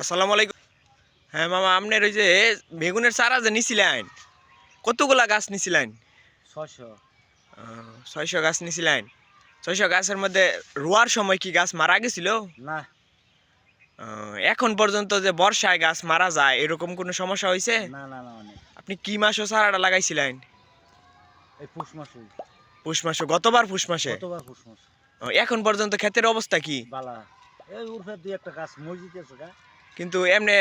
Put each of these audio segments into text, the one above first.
আসসালামু আলাইকুম। হ্যাঁ মামা আপনার ওই যে বেগুনের চারা যে নিছিলেন কতগুলা গাছ নিছিলেন? ছশো ছয়শো গাছ নিছিলেন। ছয়শো গাছের মধ্যে রোয়ার সময় কি গাছ মারা গেছিল? না। এখন পর্যন্ত যে বর্ষায় গাছ মারা যায় এরকম কোনো সমস্যা হয়েছে? না না না অনেক। আপনি কি মাসও চারাটা লাগাইছিলেন? এই পুষ মাসে। পুষ মাসে গতবার পুষ মাসে? কতবার পুষ মাস। এখন পর্যন্ত ক্ষেতের অবস্থা কি? বালা। এই উর্ফে দুই একটা গাছ মসজিদ আছে গা। কিন্তু এমনি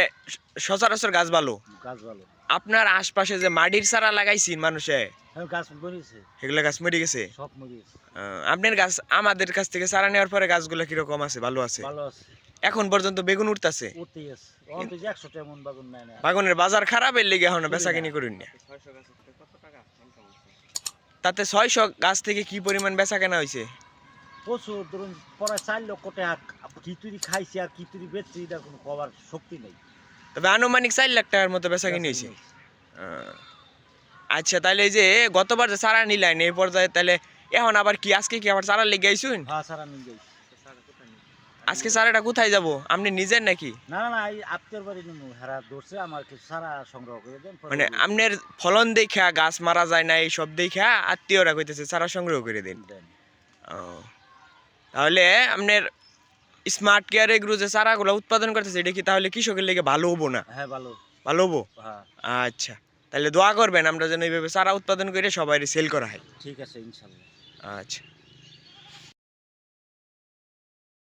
সচরাচর গাছ ভালো? গাছ ভালো। আপনার আশপাশে যে মাটির চারা লাগাইছেন মানুষে? হ্যাঁ গাছ মরিছে। সেগুলো গাছ মরে গেছে? সব মরিছে। আহ, আপনার গাছ আমাদের কাছ থেকে চারা নেওয়ার পরে গাছগুলো কীরকম আছে? ভালো আছে? এখন পর্যন্ত বেগুন উঠতেছে? বাগুনের বাজার খারাপের লেগে এখন বেচা কিনি করুন না। তাতে ছয়শো গাছ থেকে কি পরিমাণ বেচা কেনা হয়েছে প্রচুর ধরুন পড়ায় চার লক্ষ টাকা কি তুই খাইছি আর কি বেচছি কোনো কবার শক্তি নেই। তবে আনুমানিক চার লাখ টাকার মতো বেচা কিনি হয়েছে। আচ্ছা তাহলে এই যে গতবার যে চারা নিলেন এই পর্যায়ে তাহলে এখন আবার কি আজকে কি আবার চারা লেগে আইসুন? হ্যাঁ সারা নিয়ে যাই আজকে চারাটা কোথায় যাব? আপনি নিজের নাকি? না না এই আত্মীয়র বাড়ি নিমু হেরা ধরছে আমার কিছু সারা সংগ্রহ করে দেন মানে আপনার ফলন দেখা গাছ মারা যায় না এইসব দেখা আত্মীয়রা কইতেছে চারা সংগ্রহ করে দিন। তাহলে আপনার স্মার্ট কেয়ার এগুলো যে চারাগুলো উৎপাদন করতেছে এটা কি তাহলে কৃষকের লেগে ভালো হব না? হ্যাঁ ভালো ভালো হব? হ্যাঁ। আচ্ছা তাহলে দোয়া করবেন আমরা যেন এইভাবে চারা উৎপাদন করে সবাই সেল করা হয়। ঠিক আছে ইনশাল্লাহ। আচ্ছা।